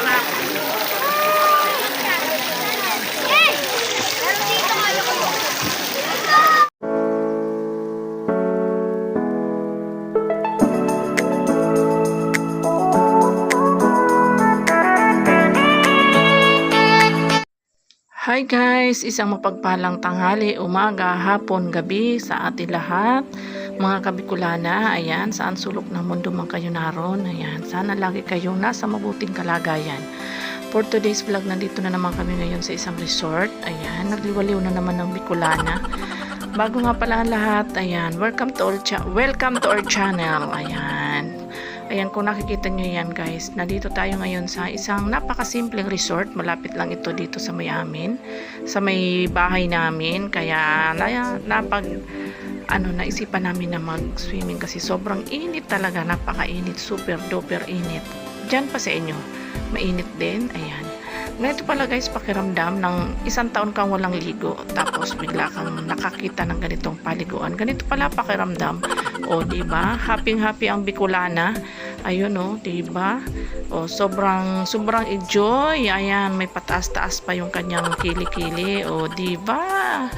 Sarap. Hi guys! Isang mapagpalang tanghali, umaga, hapon, gabi sa ating lahat. Mga kabikulana, ayan, saan sulok ng mundo man kayo naroon. Ayan, sana lagi kayong nasa mabuting kalagayan. For today's vlog, nandito na naman kami ngayon sa isang resort. Ayan, nagliwaliw na naman ng Bicolana. Bago nga pala lahat, ayan, welcome to our, welcome to our channel. Ayan. Ayan, kung nakikita nyo yan guys, nandito tayo ngayon sa isang napakasimpleng resort. Malapit lang ito dito sa may amin, sa may bahay namin. Kaya na, napag, ano, naisipan namin na mag-swimming kasi sobrang init talaga, napakainit, super duper init. Diyan pa sa inyo, mainit din, ayan. Ganito pala guys, pakiramdam ng isang taon kang walang ligo, tapos bigla kang nakakita ng ganitong paliguan. Ganito pala pakiramdam. O, di ba? Happy happy ang Bicolana. Ayun o, di ba? O, sobrang sobrang enjoy. Ayan, may pataas-taas pa yung kanyang kili-kili. O, di ba?